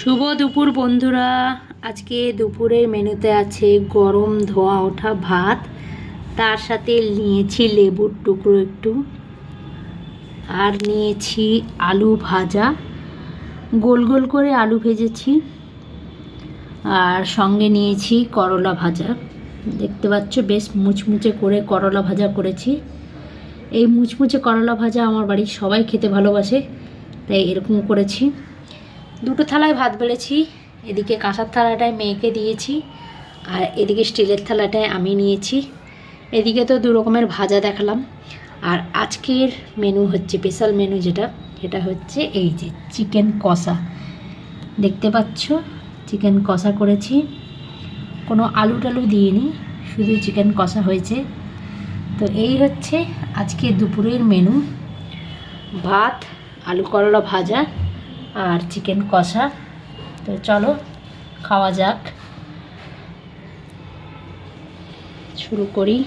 শুভ দুপুর, বন্ধুরা। আজকে দুপুরের মেনুতে আছে গরম ধোয়া ওঠা ভাত, তার সাথে নিয়েছি লেবুর টুকরো একটু, আর নিয়েছি আলু ভাজা। গোল গোল করে আলু ভেজেছি, আর সঙ্গে নিয়েছি করলা ভাজা। দেখতে পাচ্ছ, বেশ মুচমুচে করে করলা ভাজা করেছি। এই মুচমুচে করলা ভাজা আমার বাড়ির সবাই খেতে ভালোবাসে, তাই এরকম করেছি। দুটো থালায় ভাত বেড়েছি, এদিকে কাঁসার থালাটায় মেয়েকে দিয়েছি, আর এদিকে স্টিলের থালাটায় আমি নিয়েছি। এদিকে তো দু রকমের ভাজা দেখালাম, আর আজকের মেনু হচ্ছে স্পেশাল মেনু যেটা, সেটা হচ্ছে এই যে চিকেন কষা। দেখতে পাচ্ছ চিকেন কষা করেছি। কোনো আলু টালু দিইনি, শুধু চিকেন কষা হয়েছে। তো এই হচ্ছে আজকে দুপুরের মেনু ভাত, আলু করলা ভাজা আর চিকেন কষা। তো চলো খাওয়া যাক। শুরু করি।